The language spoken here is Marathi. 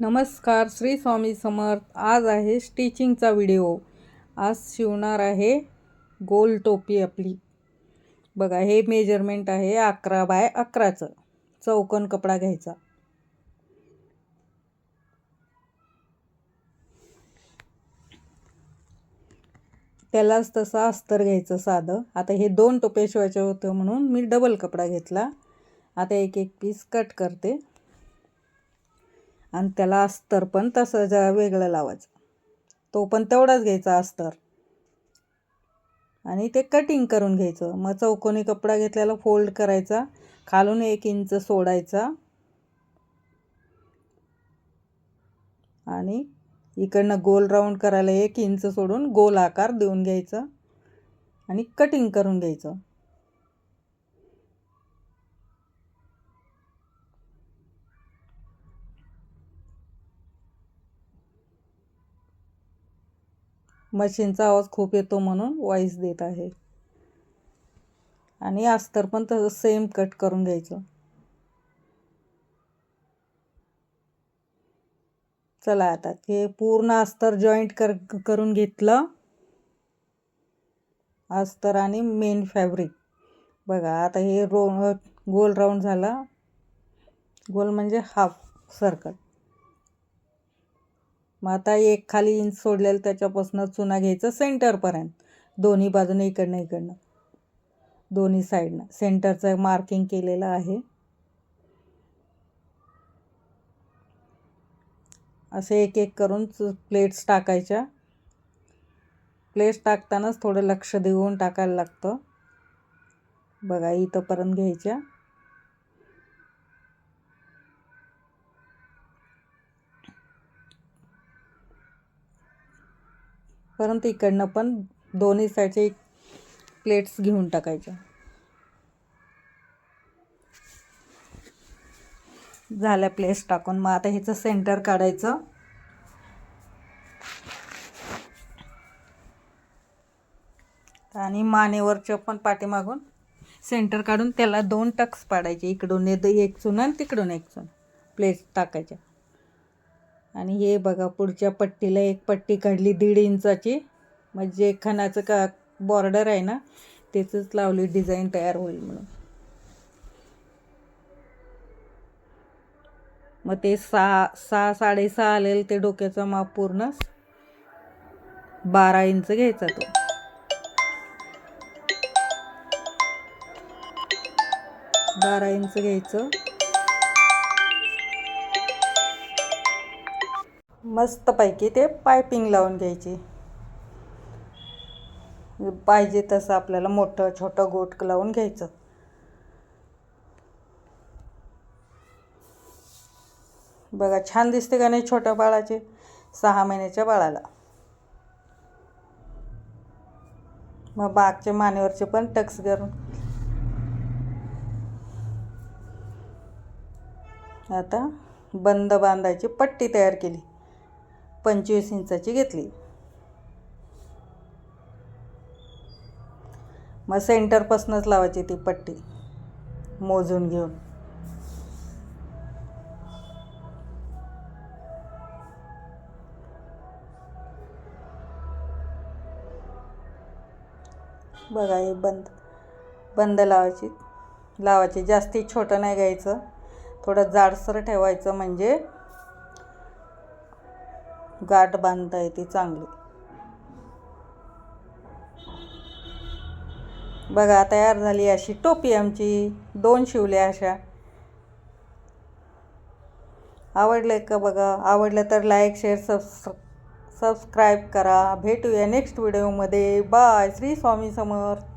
नमस्कार श्री स्वामी समर्थ. आज आहे स्टिचिंगचा व्हिडिओ. आज शिवणार आहे गोल टोपी आपली. बघा हे मेजरमेंट आहे अकरा बाय अकराचं. चौकन कपडा घ्यायचा. त्यालाच तसं अस्तर घ्यायचं साधं. आता हे दोन टोपे शिवायचे होतं म्हणून मी डबल कपडा घेतला. आता एक एक पीस कट करते. आणि त्याला अस्तर पण तसं जरा वेगळं लावायचं. तो पण तेवढाच घ्यायचा अस्तर. आणि ते कटिंग करून घ्यायचं. मग चौकोनी कपडा घेतल्याला फोल्ड करायचा. खालून एक इंच सोडायचा. आणि इकडनं गोल राऊंड करायला एक इंच सोडून गोल आकार देऊन घ्यायचा. आणि कटिंग करून घ्यायचं. मशीनचा आवाज खूप येतो म्हणून वॉईस देत आहे. आणि अस्तर पण तसं सेम कट करून घ्यायचं. चला आता हे पूर्ण अस्तर जॉईंट कर करून घेतलं. अस्तर आणि मेन फॅब्रिक बघा आता हे रो गोल राऊंड झाला. गोल म्हणजे हाफ सर्कल मग आता एक खाली इंच सोडलेलं त्याच्यापासून चुना घ्यायचं सेंटरपर्यंत. दोन्ही बाजूने इकडनं इकडनं. दोन्ही साईडनं. सेंटरचं मार्किंग केलेलं आहे. असे एक एक करून प्लेट्स टाकायच्या. प्लेट्स टाकतानाच थोडं लक्ष देऊन टाकायला लागतं. बघा इथंपर्यंत घ्यायच्या. परंतु इकडनं पण दोन्ही साईडचे प्लेट्स घेऊन टाकायच्या. झाल्या प्लेट्स टाकून. मग आता ह्याचं सेंटर काढायचं. आणि मानेवरच्या पण पाठीमागून सेंटर काढून त्याला दोन टक्स पाडायचे. इकडून एक चुन आणि तिकडून एक चुन. प्लेट्स टाकायच्या. आणि हे बघा पुढच्या पट्टीला एक पट्टी काढली दीड इंचाची. म्हणजे खणाचं का बॉर्डर आहे ना त्याचंच लावली डिझाईन तयार होईल म्हणून. मग ते सहा सहा साडेसहा आलेलं ते डोक्याचा माप पूर्ण. बारा इंच घ्यायचा तो. बारा इंच घ्यायचं. मस्तपैकी ते पायपिंग लावून घ्यायची. पाहिजे तसं आपल्याला मोठं छोटं गोट लावून घ्यायचं. बघा छान दिसते का नाही छोट्या बाळाचे? सहा महिन्याच्या बाळाला. मग बागचे मानेवरचे पण टक्स करून. आता बंद बांधायची पट्टी तयार केली. पंचवीस इंचाची घेतली. मग सेंटरपासूनच लावायची ती पट्टी. मोजून घेऊन. बघा हे बंद बंद लावायची लावायची. जास्ती छोटं नाही घ्यायचं. थोडं जाडसर ठेवायचं म्हणजे गाठ बांधता येते चांगली. बघा तयार झाली अशी टोपी आमची. दोन शिवल्या अशा. आवडलं का बघा? आवडलं तर लाईक शेअर सबस् सबस्क्राईब करा. भेटूया नेक्स्ट व्हिडिओमध्ये बाय श्री स्वामी समर्थ.